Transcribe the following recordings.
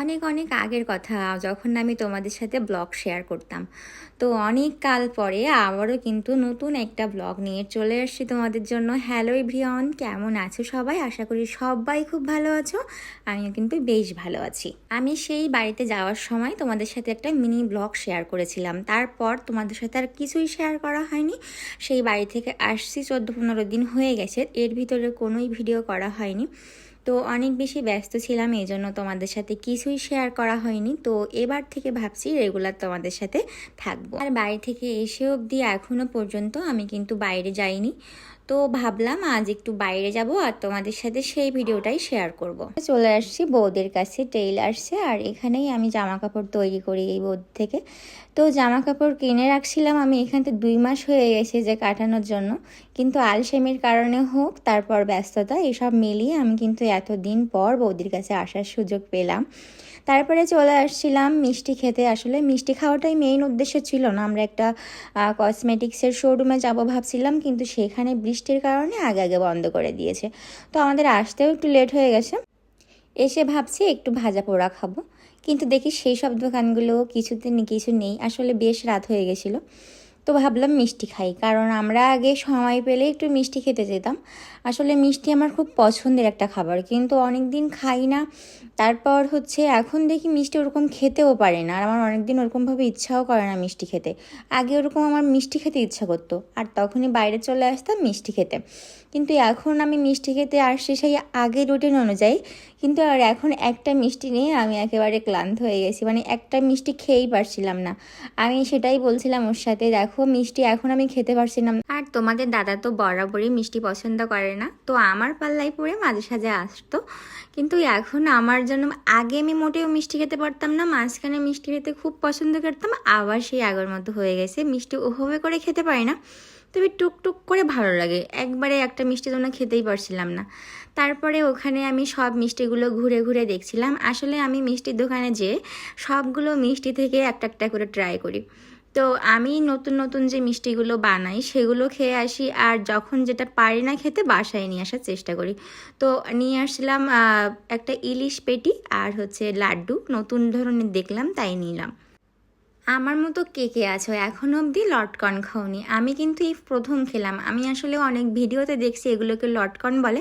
অনেক অনেক আগের কথা। যখন আমি তোমাদের সাথে ব্লগ শেয়ার করতাম। তো অনেক কাল পরে আবারও কিন্তু নতুন একটা ব্লগ নিয়ে চলে আসছি তোমাদের জন্য। হ্যালো এভরিওয়ান কেমন আছো সবাই? আশা করি সবাই খুব ভালো আছো। আমিও কিন্তু বেশ ভালো আছি। আমি সেই বাড়িতে যাওয়ার সময় তোমাদের সাথে একটা মিনি ব্লগ শেয়ার করেছিলাম। তারপর তোমাদের সাথে আর কিছুই শেয়ার করা হয়নি। সেই বাড়ি থেকে আসছি, চোদ্দ পনেরো দিন হয়ে গেছে। এর ভিতরে কোনোই ভিডিও করা হয়নি। তো অনেক বেশি ব্যস্ত ছিলাম এই জন্য তোমাদের সাথে কিছুই শেয়ার করা হয়নি। তো এবার থেকে ভাবছি রেগুলার তোমাদের সাথে থাকব। আর বাড়ি থেকে এসে অবধি এখনও পর্যন্ত আমি কিন্তু বাইরে যাইনি। তো ভাবলাম আজ একটু বাইরে যাব আর তোমাদের সাথে সেই ভিডিওটাই শেয়ার করব। চলে আসছি বৌদের কাছে টেইলার্সে আর এখানেই আমি জামা কাপড় তৈরি করি এই বৌদ থেকে। তো জামা কাপড় কিনে রাখছিলাম আমি এখান থেকে দুই মাস হয়ে গেছে যে কাটানোর জন্য। কিন্তু আলসেমির কারণে হোক, তারপর ব্যস্ততা, এসব মিলিয়ে আমি কিন্তু এতদিন পর বৌদির কাছে আসার সুযোগ পেলাম। তারপরে চলে আসছিলাম মিষ্টি খেতে। আসলে মিষ্টি খাওয়াটাই মেইন উদ্দেশ্য ছিল না। আমরা একটা কসমেটিক্সের শোরুমে যাব ভাবছিলাম, কিন্তু সেখানে বৃষ্টির কারণে আগে আগে বন্ধ করে দিয়েছে। তো আমাদের আসতেও একটু লেট হয়ে গেছে। এসে ভাবছি একটু ভাজা পোড়া খাব। কিন্তু দেখি সেই সব দোকানগুলো কিছুতে কিছু নেই। আসলে বেশ রাত হয়ে গেছিল। তো ভাবলাম মিষ্টি খাই। কারণ আমরা আগে সময় পেলে একটু মিষ্টি খেতে যেতাম। আসলে মিষ্টি আমার খুব পছন্দের একটা খাবার। কিন্তু অনেক দিন খাই না। তারপর হচ্ছে এখন দেখি মিষ্টি ওরকম খেতেও পারে না। আর আমার অনেক দিন ওরকমভাবে ইচ্ছাও করে না মিষ্টি খেতে। আগে ওরকম আমার মিষ্টি খেতে ইচ্ছা করতো। আর তখনই বাইরে চলে আসতাম মিষ্টি খেতে। কিন্তু এখন আমি মিষ্টি খেতে আসছি সেই আগের রুটিন অনুযায়ী কিন্তু আর এখন একটা মিষ্টি নিয়ে আমি একেবারে ক্লান্ত হয়ে গেছি। মানে একটা মিষ্টি খেয়েই পারছিলাম না। আমি সেটাই বলছিলাম ওর সাথে, দেখো মিষ্টি এখন আমি খেতে পারছি না। আর তোমাদের দাদা তো বরাবরই মিষ্টি পছন্দ করে না। তো আমার পাল্লাই পড়ে মাঝে সাঝে আসতো। কিন্তু এখন আমার জন্য, আগে আমি মোটেও মিষ্টি খেতে পারতাম না, মাঝখানে মিষ্টি খেতে খুব পছন্দ করতাম, আবার সেই আগের মতো হয়ে গেছে। মিষ্টি ওভাবে করে খেতে পারি না, তবে টুকটুক করে ভালো লাগে। একবারে একটা মিষ্টি তোমরা খেতেই পারছিলাম না। তারপরে ওখানে আমি সব মিষ্টিগুলো ঘুরে ঘুরে দেখছিলাম। আসলে আমি মিষ্টির দোকানে যেয়ে সবগুলো মিষ্টি থেকে একটা একটা করে ট্রাই করি। তো আমি নতুন নতুন যে মিষ্টিগুলো বানাই, সেগুলো খেয়ে আসি। আর যখন যেটা পারি না খেতে, বাসায় নিয়ে আসার চেষ্টা করি। তো নিয়ে আসলাম একটা ইলিশ পেটি আর হচ্ছে লাড্ডু। নতুন ধরনের দেখলাম, তাই নিলাম। আমার মতো কে কে আছো? এখন অবধি লটকন খাওনি। আমি কিন্তু এই প্রথম খেলাম। আমি আসলে অনেক ভিডিওতে দেখছি এগুলোকে লটকন বলে।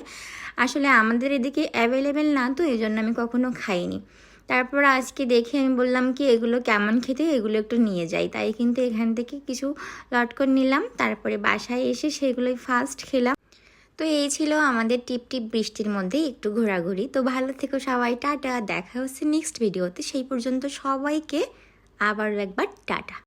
আসলে আমাদের এদিকে অ্যাভেলেবেল না তো, এই জন্য আমি কখনো খাইনি। তারপর আজকে দেখে আমি বললাম কি, এগুলো কেমন খেতে? এগুলো একটু নিয়ে যাই। তাই কিন্তু এখান থেকে কিছু লটকন নিলাম। তারপরে বাসায় এসে সেগুলোই ফার্স্ট খেলাম। তো এই ছিল আমাদের টিপ টিপ বৃষ্টির মধ্যে একটু ঘোরাঘুরি। তো ভালো থেকো সবাই, টাটা। দেখা হচ্ছে নেক্সট ভিডিওতে সেই পর্যন্ত সবাইকে আবারও একবার টাটা।